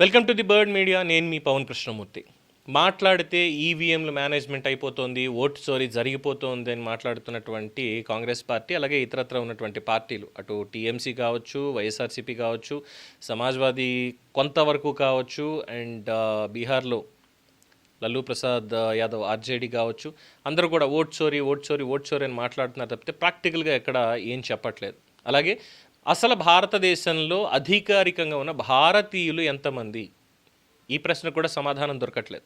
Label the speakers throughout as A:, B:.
A: Welcome to the Bird media. నేను మీ పవన్ కృష్ణమూర్తి. మాట్లాడితే ఈవీఎంలు మేనేజ్మెంట్ అయిపోతుంది ఓటు చోరీ జరిగిపోతుంది అని మాట్లాడుతున్నటువంటి కాంగ్రెస్ పార్టీ అలాగే ఇతరత్ర ఉన్నటువంటి పార్టీలు. అటు టీఎంసీ కావచ్చు వైఎస్ఆర్సీపీ కావచ్చు సమాజ్వాదీ కొంతవరకు కావచ్చు అండ్ బీహార్లో లల్లూ ప్రసాద్ యాదవ్ ఆర్జేడీ కావచ్చు. అందరూ కూడా ఓట్ చోరీ ఓట్ చోరీ ఓట్ చోరీ అని మాట్లాడుతున్నారు తప్పితే ప్రాక్టికల్గా ఎక్కడ ఏం చెప్పట్లేదు. అలాగే అసలు భారతదేశంలో అధికారికంగా ఉన్న భారతీయులు ఎంతమంది? ఈ ప్రశ్న కూడా సమాధానం దొరకట్లేదు.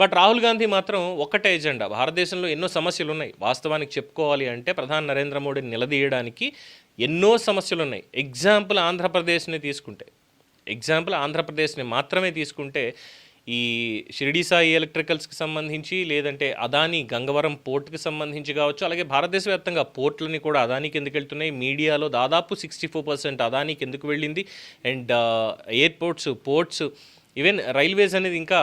A: బట్ రాహుల్ గాంధీ మాత్రం ఒక్కటే ఎజెండా. భారతదేశంలో ఎన్నో సమస్యలు ఉన్నాయి వాస్తవానికి చెప్పుకోవాలి అంటే ప్రధాని నరేంద్ర మోడీని నిలదీయడానికి ఎన్నో సమస్యలు ఉన్నాయి ఎగ్జాంపుల్ ఆంధ్రప్రదేశ్ని తీసుకుంటే ఎగ్జాంపుల్ ఆంధ్రప్రదేశ్ని మాత్రమే తీసుకుంటే ఈ షిరిడి సాయి ఎలక్ట్రికల్స్కి సంబంధించి లేదంటే అదాని గంగవరం పోర్ట్కి సంబంధించి కావచ్చు అలాగే భారతదేశ వ్యాప్తంగా పోర్ట్లని కూడా అదానికి ఎందుకు వెళ్తున్నాయి? మీడియాలో దాదాపు సిక్స్టీ ఫోర్ పర్సెంట్ అదానికి ఎందుకు వెళ్ళింది? And airports ports even railways అనేది ఇంకా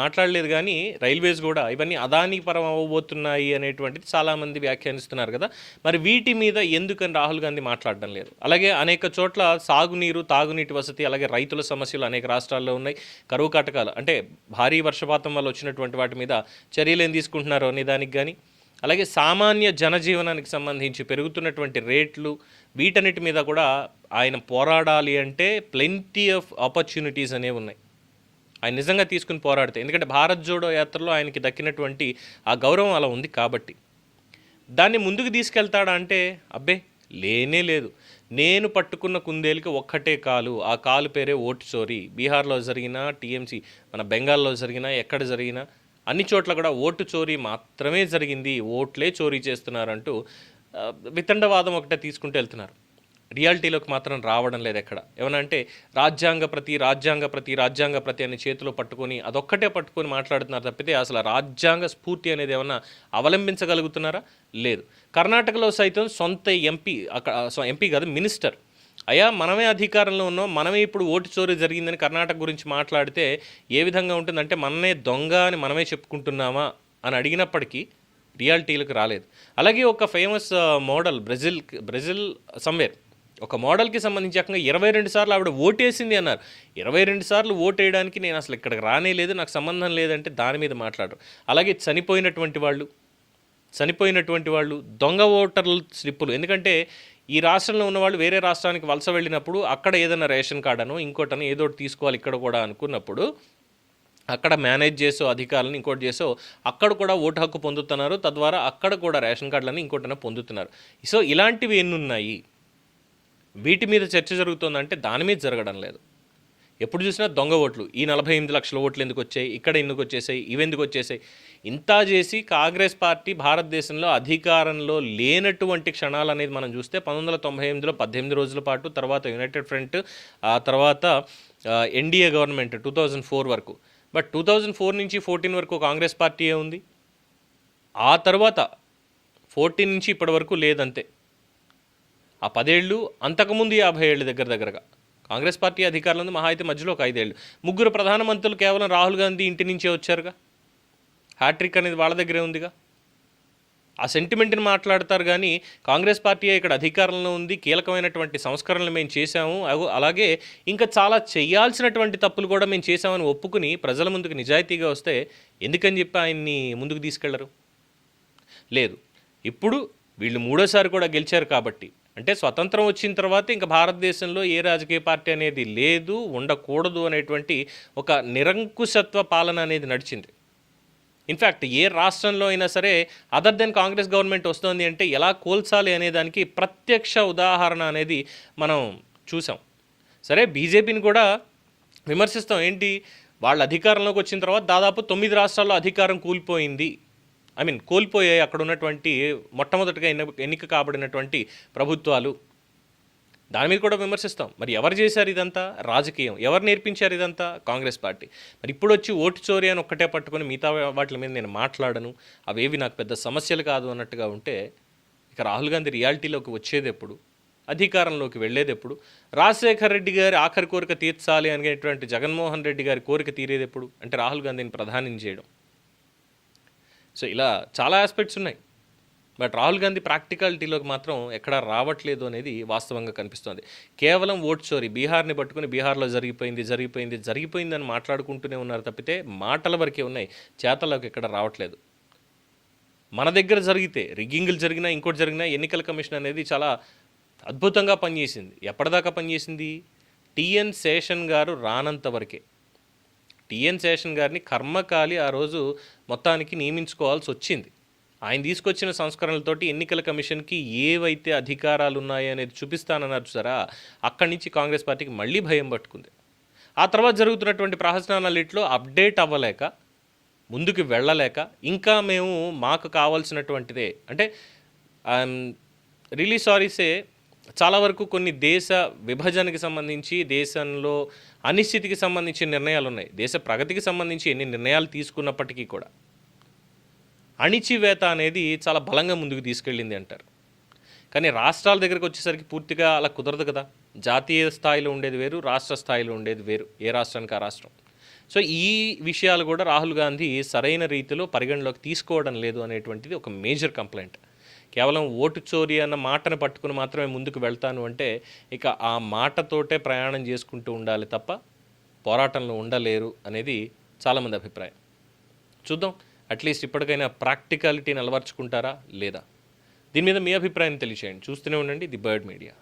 A: మాట్లాడలేదు కానీ రైల్వేస్ కూడా ఇవన్నీ అదాని పరం అవ్వబోతున్నాయి అనేటువంటిది చాలామంది వ్యాఖ్యానిస్తున్నారు కదా. మరి వీటి మీద ఎందుకని రాహుల్ గాంధీ మాట్లాడడం లేదు? అలాగే అనేక చోట్ల సాగునీరు తాగునీటి వసతి అలాగే రైతుల సమస్యలు అనేక రాష్ట్రాల్లో ఉన్నాయి. కరువు కటకాలు అంటే భారీ వర్షపాతం వల్ల వచ్చినటువంటి వాటి మీద చర్యలు ఏం తీసుకుంటున్నారో అనే దానికి కానీ అలాగే సామాన్య జనజీవనానికి సంబంధించి పెరుగుతున్నటువంటి రేట్లు వీటన్నిటి మీద కూడా ఆయన పోరాడాలి అంటే ప్లెంటీ ఆఫ్ ఆపర్చునిటీస్ అనేవి ఉన్నాయి. ఆయన నిజంగా తీసుకుని పోరాడితే. ఎందుకంటే భారత్ జోడో యాత్రలో ఆయనకి దక్కినటువంటి ఆ గౌరవం అలా ఉంది కాబట్టి. దాన్ని ముందుకు తీసుకెళ్తాడా అంటే అబ్బే లేనే లేదు. నేను పట్టుకున్న కుందేలుకి ఒక్కటే కాలు. ఆ కాలు పేరే ఓటు చోరీ బీహార్లో జరిగిన టీఎంసీ మన బెంగాల్లో జరిగినా ఎక్కడ జరిగినా అన్ని చోట్ల కూడా ఓటు చోరీ మాత్రమే జరిగింది. ఓట్లే చోరీ చేస్తున్నారంటూ వితండవాదం ఒకటే తీసుకుంటూ వెళ్తున్నారు. రియాలిటీలోకి మాత్రం రావడం లేదు ఎక్కడ. ఏమనంటే రాజ్యాంగ ప్రతి రాజ్యాంగ ప్రతి రాజ్యాంగ ప్రతి అని చేతిలో పట్టుకొని అదొక్కటే పట్టుకొని మాట్లాడుతున్నారు తప్పితే అసలు రాజ్యాంగ స్ఫూర్తి అనేది ఏమన్నా అవలంబించగలుగుతున్నారా? లేదు. కర్ణాటకలో సైతం సొంత ఎంపీ అక్కడ ఎంపీ కాదు మినిస్టర్. అయ్యా మనమే అధికారంలో ఉన్నాం మనమే ఇప్పుడు ఓటు చోరీ జరిగిందని కర్ణాటక గురించి మాట్లాడితే ఏ విధంగా ఉంటుందంటే మననే దొంగ అని మనమే చెప్పుకుంటున్నామా అని అడిగినప్పటికీ రియాలిటీలకు రాలేదు. అలాగే ఒక famous model Brazil Brazil somewhere. ఒక మోడల్కి సంబంధించి ఏకంగా ఇరవై రెండు సార్లు ఆవిడ ఓటేసింది అన్నారు. ఇరవై రెండు సార్లు ఓటేయడానికి నేను అసలు ఇక్కడికి రానే లేదు నాకు సంబంధం లేదంటే దాని మీద మాట్లాడరు. అలాగే చనిపోయినటువంటి వాళ్ళు చనిపోయినటువంటి వాళ్ళు దొంగ ఓటర్ల స్లిప్పులు. ఎందుకంటే ఈ రాష్ట్రంలో ఉన్నవాళ్ళు వేరే రాష్ట్రానికి వలస వెళ్ళినప్పుడు అక్కడ ఏదైనా రేషన్ కార్డ్ అనో ఇంకోటనో ఏదో ఒకటి తీసుకోవాలి ఇక్కడ కూడా అనుకున్నప్పుడు అక్కడ మేనేజ్ చేసో అధికారులను ఇంకోటి చేసో అక్కడ కూడా ఓటు హక్కు పొందుతున్నారు. తద్వారా అక్కడ కూడా రేషన్ కార్డులను ఇంకోటన పొందుతున్నారు. సో ఇలాంటివి ఎన్ని ఉన్నాయి వీటి మీద చర్చ జరుగుతుందంటే దాని మీద జరగడం లేదు. ఎప్పుడు చూసినా దొంగ ఓట్లు ఈ నలభై ఎనిమిది లక్షల ఓట్లు ఎందుకు వచ్చాయి ఇక్కడ ఎందుకు వచ్చేసాయి ఇవి ఎందుకు వచ్చేసాయి? ఇంత చేసి కాంగ్రెస్ పార్టీ భారతదేశంలో అధికారంలో లేనటువంటి క్షణాలు అనేది మనం చూస్తే పంతొమ్మిది వందల తొంభై ఎనిమిదిలో పద్దెనిమిది రోజుల పాటు తర్వాత యునైటెడ్ ఫ్రంట్ ఆ తర్వాత NDA government two thousand four వరకు. బట్ టూ థౌజండ్ ఫోర్ నుంచి ఫోర్టీన్ వరకు కాంగ్రెస్ పార్టీ ఉంది? ఆ తర్వాత ఫోర్టీన్ నుంచి ఇప్పటి వరకు లేదంతే. ఆ పదేళ్ళు అంతకుముందు యాభై ఏళ్ళు దగ్గర దగ్గరగా. కాంగ్రెస్ పార్టీ అధికారులందు మహా అయితే మధ్యలో ఒక ఐదేళ్ళు. ముగ్గురు ప్రధానమంత్రులు కేవలం రాహుల్ గాంధీ ఇంటి నుంచే వచ్చారుగా? హ్యాట్రిక్ అనేది వాళ్ళ దగ్గరే ఉందిగా? ఆ సెంటిమెంట్ని మాట్లాడతారు కానీ కాంగ్రెస్ పార్టీ ఇక్కడ అధికారంలో ఉంది. కీలకమైనటువంటి సంస్కరణలు మేము చేశాము. అలాగే ఇంకా చాలా చేయాల్సినటువంటి తప్పులు కూడా మేము చేశామని ఒప్పుకుని ప్రజల ముందుకు నిజాయితీగా వస్తే ఎందుకని చెప్పి ఆయన్ని ముందుకు తీసుకెళ్ళరు? లేదు. ఇప్పుడు వీళ్ళు మూడోసారి కూడా గెలిచారు కాబట్టి అంటే స్వతంత్రం వచ్చిన తర్వాత ఇంకా భారతదేశంలో ఏ రాజకీయ పార్టీ అనేది లేదు ఉండకూడదు అనేటువంటి ఒక నిరంకుశత్వ పాలన అనేది నడిచింది. ఇన్ఫ్యాక్ట్ ఏ రాష్ట్రంలో అయినా సరే అదర్ దెన్ కాంగ్రెస్ గవర్నమెంట్ వస్తుంది అంటే ఎలా కోల్చాలి అనే దానికి ప్రత్యక్ష ఉదాహరణ అనేది మనం చూసాం. సరే బీజేపీని కూడా విమర్శిస్తాం ఏంటి? వాళ్ళ అధికారంలోకి వచ్చిన తర్వాత దాదాపు తొమ్మిది రాష్ట్రాల్లో అధికారం కూలిపోయింది. ఐ మీన్ కోల్పోయే అక్కడ ఉన్నటువంటి మొట్టమొదటిగా ఎన్ని ఎన్నిక కాబడినటువంటి ప్రభుత్వాలు. దాని మీద కూడా విమర్శిస్తాం. మరి ఎవరు చేశారు ఇదంతా? రాజకీయం. ఎవరు నేర్పించారు ఇదంతా? కాంగ్రెస్ పార్టీ. మరి ఇప్పుడు వచ్చి ఓటు చోరీ అని ఒక్కటే పట్టుకొని మిగతా వాటి మీద నేను మాట్లాడను. అవేవి నాకు పెద్ద సమస్యలు కాదు అన్నట్టుగా ఉంటే ఇక రాహుల్ గాంధీ రియాలిటీలోకి వచ్చేది ఎప్పుడు? అధికారంలోకి వెళ్ళేది ఎప్పుడు? రాజశేఖర్ రెడ్డి గారి ఆఖరి కోరిక తీర్చాలి అనేటువంటి జగన్మోహన్ రెడ్డి గారి కోరిక తీరేది ఎప్పుడు? అంటే రాహుల్ గాంధీని ప్రధానం చేయడం. సో ఇలా చాలా ఆస్పెక్ట్స్ ఉన్నాయి. బట్ రాహుల్ గాంధీ ప్రాక్టికాలిటీలోకి మాత్రం ఎక్కడా రావట్లేదు అనేది వాస్తవంగా కనిపిస్తోంది. కేవలం ఓట్ చోరీ బీహార్ని పట్టుకుని బీహార్లో జరిగిపోయింది జరిగిపోయింది జరిగిపోయింది అని మాట్లాడుకుంటూనే ఉన్నారు తప్పితే మాటల వరకే ఉన్నాయి. చేతలకు ఎక్కడ రావట్లేదు. మన దగ్గర జరిగితే రిగ్గింగ్లు జరిగినా ఇంకోటి జరిగినా ఎన్నికల కమిషన్ అనేది చాలా అద్భుతంగా పనిచేసింది. ఎప్పటిదాకా పనిచేసింది? టిఎన్ శేషన్ గారు రానంత వరకే. టిఎన్ శేషన్ గారిని కర్మకాలి ఆ రోజు మొత్తానికి నియమించుకోవాల్సి వచ్చింది. ఆయన తీసుకొచ్చిన సంస్కరణలతోటి ఎన్నికల కమిషన్కి ఏవైతే అధికారాలు ఉన్నాయో అనేది చూపిస్తానన్నారు చూసారా? అక్కడి నుంచి కాంగ్రెస్ పార్టీకి మళ్ళీ భయం పట్టుకుంది. ఆ తర్వాత జరుగుతున్నటువంటి ప్రహసనాలన్నింటిలో అప్డేట్ అవ్వలేక ముందుకు వెళ్ళలేక ఇంకా మేము మాకు కావాల్సినటువంటిదే అంటే రిలీ సారీసే చాలా వరకు కొన్ని దేశ విభజనకి సంబంధించి దేశంలో అనిశ్చితికి సంబంధించిన నిర్ణయాలు ఉన్నాయి దేశ ప్రగతికి సంబంధించి ఎన్ని నిర్ణయాలు తీసుకున్నప్పటికీ కూడా. అణిచివేత అనేది చాలా బలంగా ముందుకు తీసుకెళ్ళింది అంటారు. కానీ రాష్ట్రాల దగ్గరకు వచ్చేసరికి పూర్తిగా అలా కుదరదు కదా. జాతీయ స్థాయిలో ఉండేది వేరు రాష్ట్ర స్థాయిలో ఉండేది వేరు. ఏ రాష్ట్రానికి ఆ రాష్ట్రం. సో ఈ విషయాలు కూడా రాహుల్ గాంధీ సరైన రీతిలో పరిగణలోకి తీసుకోవడం లేదు అనేటువంటిది ఒక మేజర్ కంప్లైంట్. కేవలం ఓటు చోరీ అన్న మాటను పట్టుకుని మాత్రమే ముందుకు వెళ్తాను అంటే ఇక ఆ మాటతోటే ప్రయాణం చేసుకుంటూ ఉండాలి తప్ప పోరాటంలో ఉండలేరు అనేది చాలామంది అభిప్రాయం. చూద్దాం అట్లీస్ట్ ఇప్పటికైనా ప్రాక్టికాలిటీని అలవర్చుకుంటారా లేదా? దీని మీద మీ అభిప్రాయం తెలియచేయండి. చూస్తూనే ఉండండి ది బర్డ్ మీడియా.